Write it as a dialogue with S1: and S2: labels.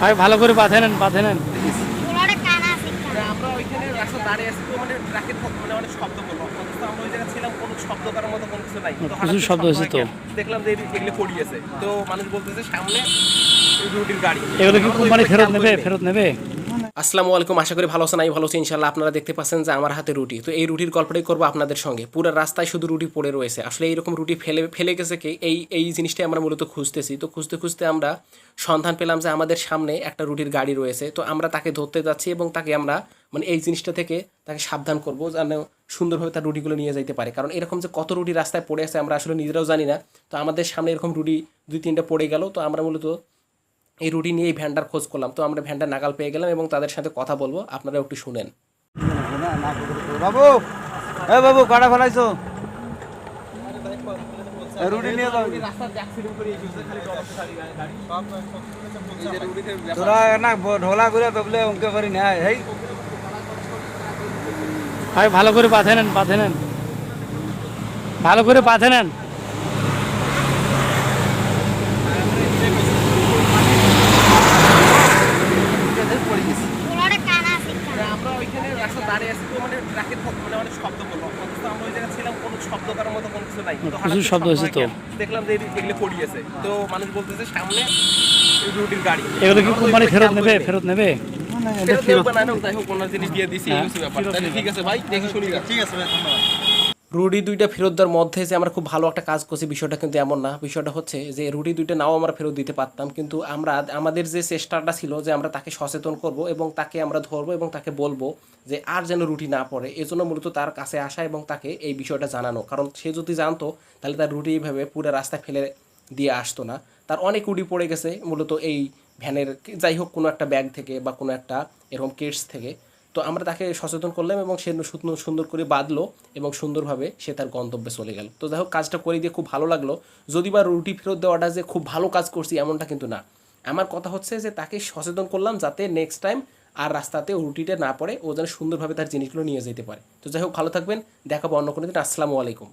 S1: ভাই ভালো করে বাঁধে নেন বাঁধে নেন।
S2: আমরা ওইখানে রাস্তা দাঁড়িয়ে আছি মানে ট্রাকের মানে অনেক শব্দ করল অথচ আমরা ওই জায়গায় ছিলাম কোনো শব্দ করার মতো কোনো কিছু নাই।
S1: প্রচুর শব্দ হয়েছে তো।
S2: দেখলাম যে এগুলো পড়িয়েছে তো মানুষ বলতেছে সামনে রুটির গাড়ি।
S1: এগুলো কি কোম্পানি ফেরত নেবে? ফেরত নেবে?
S2: আসসালামু আলাইকুম, আশা করি ভালো আছেন, আমি ভালো আছি ইনশাল্লাহ আপনারা দেখতে পাচ্ছেন যে আমার হাতে রুটি। তো এই রুটির গল্পটাই করব আপনাদের সঙ্গে। পুরো রাস্তায় শুধু রুটি পড়ে রয়েছে। আসলে এইরকম রুটি ফেলে ফেলে গেছে কি, এই এই জিনিসটাই আমরা মূলত খুঁজতেছি। তো খুঁজতে খুঁজতে আমরা সন্ধান পেলাম যে আমাদের সামনে একটা রুটির গাড়ি রয়েছে। তো আমরা তাকে ধরতে যাচ্ছি এবং তাকে আমরা মানে এই জিনিসটা থেকে তাকে সাবধান করব যেন সুন্দরভাবে তার রুটিগুলো নিয়ে যাইতে পারে। কারণ এরকম যে কত রুটি রাস্তায় পড়ে আছে, আমরা আসলে নিজেরাও জানি না। তো আমাদের সামনে এরকম রুটি দুই, তিনটা পড়ে গেল। তো আমরা মূলত এই রুটি নিয়ে এই ভ্যানটার খোঁজ করলাম। তো আমরা ভ্যানটা নাগাল পেয়ে গেলাম এবং তাদের সাথে কথা বলব। আপনারা একটু শুনেন।
S3: বাবু এ বাবু কাটা ফেলাইছো? রুটি নিয়ে যাও। তোরা না ঢোলা অঙ্কে করি না হেই
S1: ভাই ভালো করে বাঁধে নেন বাঁধে নেন। ভালো করে বাঁধে নেন
S4: ওরা কানা আছে
S2: আমরা ওইখানে রাস্তা দাঁড়িয়ে আছি তো মানে ট্রাকের মানে অনেক শব্দ করল অথচ আমরা ওই জায়গায় ছিলাম কোনো শব্দ করার মতো কোনো কিছু নাই।
S1: প্রচুর শব্দ হয়েছে তো।
S2: দেখলাম যে এগুলো পড়িয়েছে তো মানুষ বলতেছে সামনে এই রুটির গাড়ি।
S1: এগুলো কি কোম্পানি ফেরত নেবে। ফেরত নেবে?
S2: ফেরত না যাই হোক, ওনার জিনিস দিয়ে দিছি, এই
S1: হ্যাঁ,
S2: হচ্ছে ব্যাপার।
S1: ফেরত
S2: ঠিক আছে ভাই, দেখি রুটি দুইটা ফেরত দেওয়ার মধ্যে যে আমরা খুব ভালো একটা কাজ করছি, বিষয়টা কিন্তু এমন না। বিষয়টা হচ্ছে যে রুটি দুইটা নাও আমরা ফেরত দিতে পারতাম, কিন্তু আমরা, আমাদের যে চেষ্টাটা ছিল যে আমরা তাকে সচেতন করব এবং তাকে আমরা ধরবো এবং তাকে বলব যে আর যেন রুটি না পড়ে। এজন্য মূলত তার কাছে আসা এবং তাকে এই বিষয়টা জানানো। কারণ সে যদি জানতো, তাহলে তার রুটি এইভাবে পুরো রাস্তায় ফেলে দিয়ে আসতো না। তার অনেক রুটি পড়ে গেছে, মূলত এই ভ্যানের, যাই হোক, কোনো একটা ব্যাগ থেকে বা কোনো একটা এরকম কেটস থেকে। তো আমরা তাকে সচেতন করলাম এবং সে সুন্দর করে বাঁধলো এবং সুন্দরভাবে সে তার গন্তব্যে চলে গেল। তো হোক, কাজটা করে দিয়ে খুব ভালো লাগল। যদি বা রুটি ফেরত দেওয়াটা যে খুব ভালো কাজ করছি এমনটা কিন্তু না। আমার কথা হচ্ছে যে তাকে সচেতন করলাম যাতে নেক্সট টাইম আর রাস্তাতে রুটিটা না পড়ে, ও যেন সুন্দরভাবে তার জিনিসগুলো নিয়ে যেতে পারে। তো যাই হোক, ভালো থাকবেন। দেখাবো অন্য কোনো দিন। আসসালামু আলাইকুম।